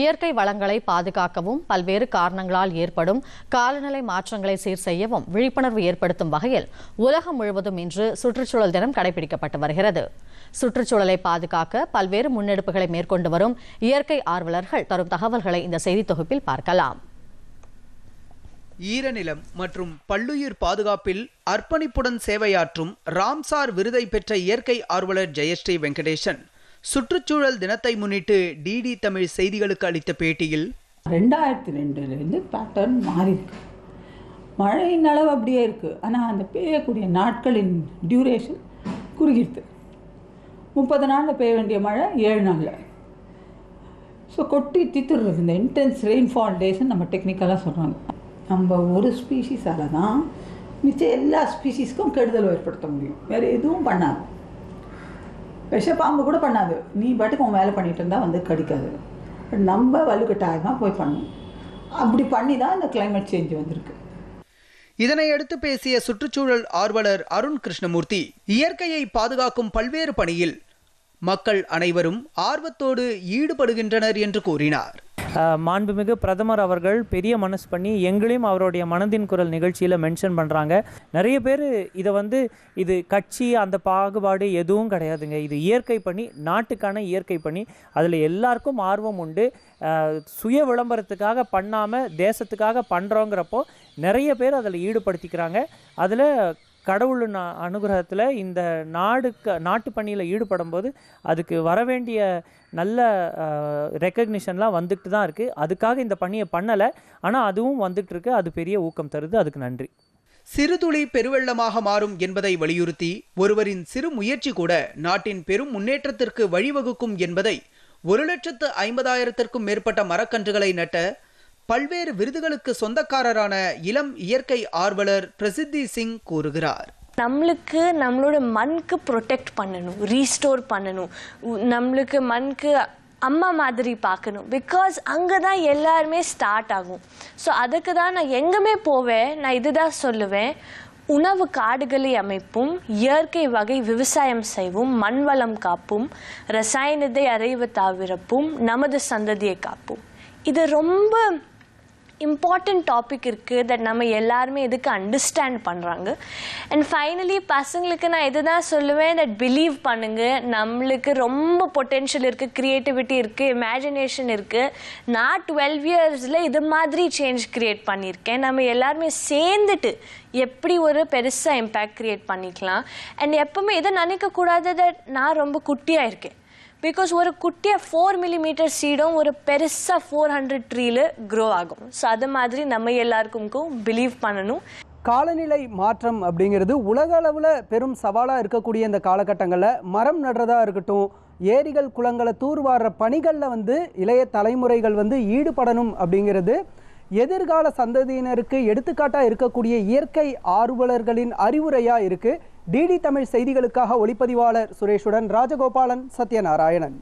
இயற்கை வளங்களை பாதுகாக்கவும் பல்வேறு காரணங்களால் ஏற்படும் காலநிலை மாற்றங்களை சீர் செய்யவும் விழிப்புணர்வு ஏற்படுத்தும் வகையில் உலகம் முழுவதும் இன்று சுற்றுச்சூழல் தினம் கடைபிடிக்கப்பட்டு வருகிறது. சுற்றுச்சூழலை பாதுகாக்க பல்வேறு முன்னெடுப்புகளை மேற்கொண்டு வரும் இயற்கை ஆர்வலர்கள் தரும் தகவல்களை இந்த செய்தி தொகுப்பில் பார்க்கலாம். ஈரநிலம் மற்றும் பல்லுயிர் பாதுகாப்பில் அர்ப்பணிப்புடன் சேவையாற்றும் ராம்சார் விருதை பெற்ற இயற்கை ஆர்வலர் ஜெயஸ்ரீ வெங்கடேசன். சுற்றுச்சூழல் தினத்தை முன்னிட்டு டிடி தமிழ் செய்திகளுக்கு அளித்த பேட்டியில் ரெண்டாயிரத்தி ரெண்டுலேருந்து பேட்டர்ன் மாறி இருக்கு மழையின் அளவு அப்படியே இருக்குது ஆனால் அந்த பெய்யக்கூடிய நாட்களின் டியூரேஷன் குறுகிடுது. முப்பது நாளில் பெய்ய வேண்டிய மழை ஏழு நாளில். ஸோ கொட்டி தித்துடுறது. இந்த இன்டென்ஸ் ரெயின்ஃபால் டேஸ்ன்னு நம்ம டெக்னிக்கலாக சொல்கிறாங்க நம்ம ஒரு ஸ்பீஷீஸால் தான் மிச்சம் எல்லா ஸ்பீஷீஸ்க்கும் கெடுதல் ஏற்படுத்த முடியும். வேறு எதுவும் பண்ணாது. விஷப்பாம்பு கூட பண்ணாது. நீ பாட்டுக்கு உன் வேலை பண்ணிட்டு இருந்தால் வந்து கடிக்காது. நம்ம வலுக்கட்டாயமாக போய் பண்ணணும். அப்படி பண்ணி தான் இந்த கிளைமேட் சேஞ்ச் வந்திருக்கு. இதனையடுத்து பேசிய சுற்றுச்சூழல் ஆர்வலர் அருண் கிருஷ்ணமூர்த்தி இயற்கையை பாதுகாக்கும் பல்வேறு பணியில் மக்கள் அனைவரும் ஆர்வத்தோடு ஈடுபடுகின்றனர் என்று கூறினார். மாண்புமிகு பிரதமர் அவர்கள் பெரிய மனசு பண்ணி எங்களையும் அவருடைய மனதின் குரல் நிகழ்ச்சியில் மென்ஷன் பண்ணுறாங்க நிறைய பேர் இதை வந்து இது கட்சி அந்த பாகுபாடு எதுவும் கிடையாதுங்க. இது இயற்கை பணி நாட்டுக்கான இயற்கை பணி. அதில் எல்லாருக்கும் ஆர்வம் உண்டு. சுய விளம்பரத்துக்காக பண்ணாமல் தேசத்துக்காக பண்ணுறோங்கிறப்போ நிறைய பேர் அதில் ஈடுபடுத்திக்கிறாங்க. அதில் கடவுளின் அனுகிரகத்தில் இந்த நாடுக்கு நாட்டு பணியில் ஈடுபடும் போது அதுக்கு வரவேண்டிய நல்ல ரெக்கக்னிஷன்லாம் வந்துட்டு தான் இருக்குது அதுக்காக இந்த பணியை பண்ணலை. ஆனால் அதுவும் வந்துட்டு இருக்கு. அது பெரிய ஊக்கம் தருது. அதுக்கு நன்றி. சிறுதுளி பெருவெள்ளமாக மாறும் என்பதை வலியுறுத்தி ஒருவரின் சிறு முயற்சி கூட நாட்டின் பெரும் முன்னேற்றத்திற்கு வழிவகுக்கும் என்பதை ஒரு லட்சத்து ஐம்பதாயிரத்திற்கும் மேற்பட்ட மரக்கன்றுகளை நட்ட பல்வேறு விருதுகளுக்கு சொந்தக்காரரான இளம் இயற்கை ஆர்வலர் பிரசித்தி சிங் கூறுகிறார். நம்மளுக்கு நம்மளோட மண்க்கு ப்ரொடெக்ட் பண்ணணும் ரீஸ்டோர் பண்ணணும். உ- நம்மளுக்கு மண்க்கு அம்மா மாதிரி பார்க்கணும். பிகாஸ் அங்கே தான் எல்லாருமே ஸ்டார்ட் ஆகும். ஸோ அதுக்கு தான் நான் எங்கேயுமே போவேன் நான் இதுதான் சொல்லுவேன். உணவு காடுகளை அமைப்பும் இயற்கை வகை விவசாயம் செய்வோம் மண் வளம் காப்போம் ரசாயனத்தை அறைவு தவிரப்பும் நமது சந்ததியை காப்போம். இது ரொம்ப இம்பார்ட்டண்ட் டாபிக் இருக்குது தட் நம்ம எல்லாருமே இதுக்கு அண்டர்ஸ்டாண்ட் பண்ணுறாங்க அண்ட் ஃபைனலி பசங்களுக்கு நான் இதுதான் சொல்லுவேன் தட் பிலீவ் பண்ணுங்கள் நம்மளுக்கு ரொம்ப பொட்டென்ஷியல் இருக்குது க்ரியேட்டிவிட்டி இருக்குது இமேஜினேஷன் இருக்குது நான் டுவெல்வ் இயர்ஸில் இது மாதிரி சேஞ்ச் க்ரியேட் பண்ணியிருக்கேன். நம்ம எல்லாருமே சேர்ந்துட்டு எப்படி ஒரு பெருசாக இம்பேக்ட் க்ரியேட் பண்ணிக்கலாம். அண்ட் எப்பவுமே இதை நினைக்கக்கூடாது தட் நான் ரொம்ப குட்டியாக இருக்கேன். பிகாஸ் ஒரு குட்டியாக ஃபோர் மில்லிமீட்டர் சீடும் ஒரு பெருசாக ஃபோர் ஹண்ட்ரட் ட்ரீல க்ரோ ஆகும். ஸோ அது மாதிரி நம்ம எல்லாருக்கும் பிலீவ் பண்ணணும். காலநிலை மாற்றம் அப்படிங்கிறது உலக அளவில் பெரும் சவாலாக இருக்கக்கூடிய இந்த காலகட்டங்களில் மரம் நடுறதா இருக்கட்டும் ஏரிகள் குளங்களை தூர்வாடுற பணிகளில் வந்து இளைய தலைமுறைகள் வந்து ஈடுபடணும் அப்படிங்கிறது எதிர்கால சந்ததியினருக்கு எடுத்துக்காட்டாக இருக்கக்கூடிய இயற்கை ஆர்வலர்களின் அறிவுரையாக இருக்குது டிடி தமிழ் செய்திகளுக்காக ஒளிப்பதிவாளர் சுரேஷுடன் ராஜகோபாலன் சத்யநாராயணன்.